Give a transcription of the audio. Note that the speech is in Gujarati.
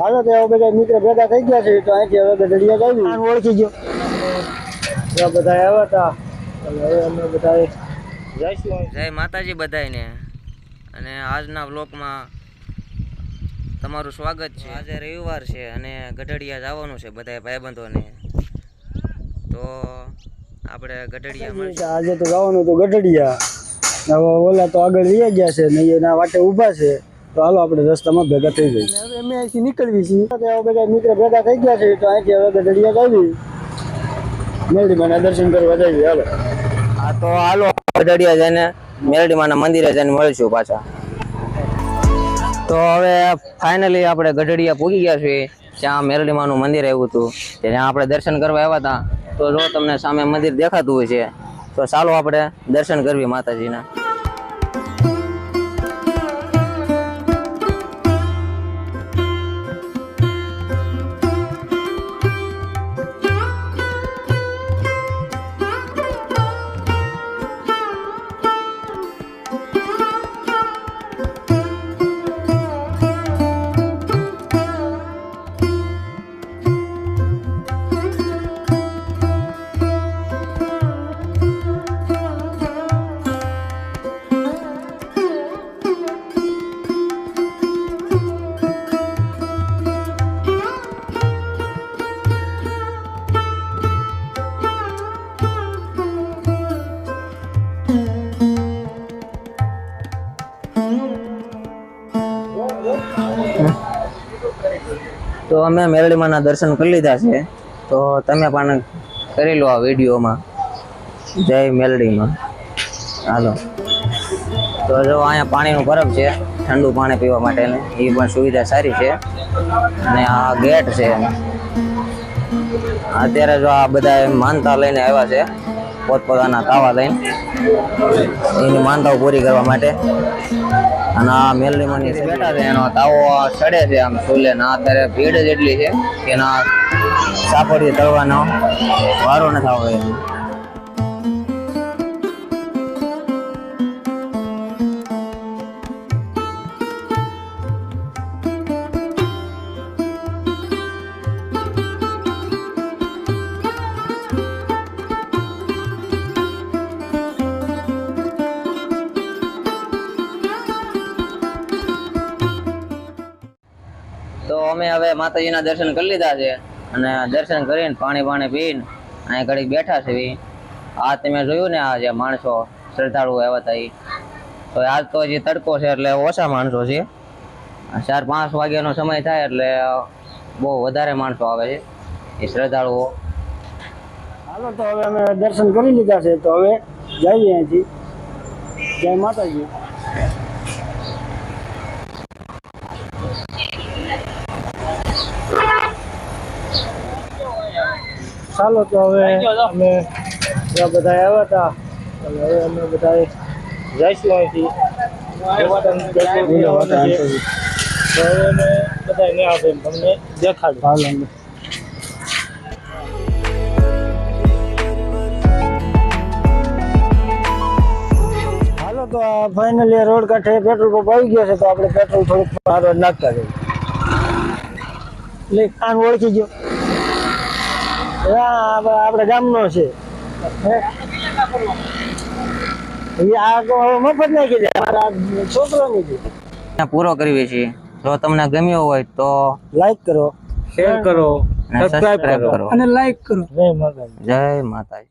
હાલો તો હવે બધા મિત્ર ભેગા થઈ ગયા છે તો અહીંથી હવે ગઢડિયા જાવી આને ઓળખી ગયો. ત્યાં બધા આવ્યા હતા. હવે અમે બધા જઈશું જય માતાજી બધાને અને આજના વ્લોગમાં તમારું સ્વાગત છે. આજે રવિવાર છે અને ગઢડિયા જવાનું છે બધા ભાઈબંધોને. તો આપણે ગઢડિયા મળીશું. આજે તો જવાનું તો ગઢડિયા. હવે ઓલા તો આગળ રહી ગયા છે ને એના વાટે ઊભા છે. તો હાલો આપણે રસ્તામાં ભેગા થઈ જઈએ. હવે અમે અહીંથી નીકળવી છીએ. ભેગા મિત્ર ભેગા થઈ ગયા છે તો અહીંથી હવે ગઢડિયા જાવી મેરડીમાના દર્શન કરવા જઈએ હાલો. હા તો હાલો ગઢડિયા જઈને મેરડીમાના મંદિરે જઈને મળીશું પાછા. તો હવે ફાઇનલી આપણે ગઢડિયા પૂગી ગયા છીએ ત્યાં મેરડીમાનું મંદિર આવ્યું હતું. ત્યાં આપણે દર્શન કરવા આવ્યા હતા. તો જો તમને સામે મંદિર દેખાતું હોય છે તો ચાલો આપણે દર્શન કરવી માતાજીના. તો અમે મેરડીમાંના દર્શન કરી લીધા છે. તો તમે પણ કરી લો આ વિડીયોમાં. જય મેલડીમાં હાલો. તો જો અહીંયા પાણીનું બરફ છે, ઠંડુ પાણી પીવા માટેની. એ પણ સુવિધા સારી છે. અને આ ગેટ છે અત્યારે જો આ બધા માનતા લઈને આવ્યા છે, પોતપોતાના તાવા લઈને. એની માનતાઓ પૂરી કરવા માટે. અને આ મેલડીમાં બેઠા છે, એનો તાવો ચડે છે આમ સુલે ના અત્યારે ભીડ જ એટલી છે એના સાપડી તળવાનો વારો ન થવો અમે હવે માતાજીના દર્શન કરી લીધા છે. અને દર્શન કરીને પાણી પાણી પીને અહીં ઘડીક બેઠા છે આ તમે જોયું ને આ જે માણસો શ્રદ્ધાળુ આવ્યા હતા તો આજ તો હજી તડકો છે એટલે ઓછા માણસો છે. ચાર પાંચ વાગ્યાનો સમય થાય એટલે બહુ વધારે માણસો આવે છે, એ શ્રદ્ધાળુઓ. હાલો, તો હવે અમે દર્શન કરી લીધા છે, તો હવે જઈએ અહીંથી. જય માતાજી. ચાલો તો હવે અમે ત્યાં બધા આવ્યા હતા અને હવે અમે બધા જઈશું અહીંથી જય માતાજી. તો હવે અમે બધા ને આવે તમને દેખાડું હાલો અમે હાલો તો ફાઇનલી રોડ કાંઠે પેટ્રોલ પંપ આવી ગયો છે તો આપણે પેટ્રોલ થોડુંક મારવા નાખતા જઈએ એટલે કાન ઓળખી ગયો હા આપણે આપણા ગામનો છે. મફત નાખી દે. અમારા છોકરોની છે. પૂરો કરીએ છીએ જો તમને ગમ્યો હોય તો લાઈક કરો. શેર કરો. સબસ્ક્રાઇબ કરો. અને લાઈક કરો. જય માતા જય માતાજી.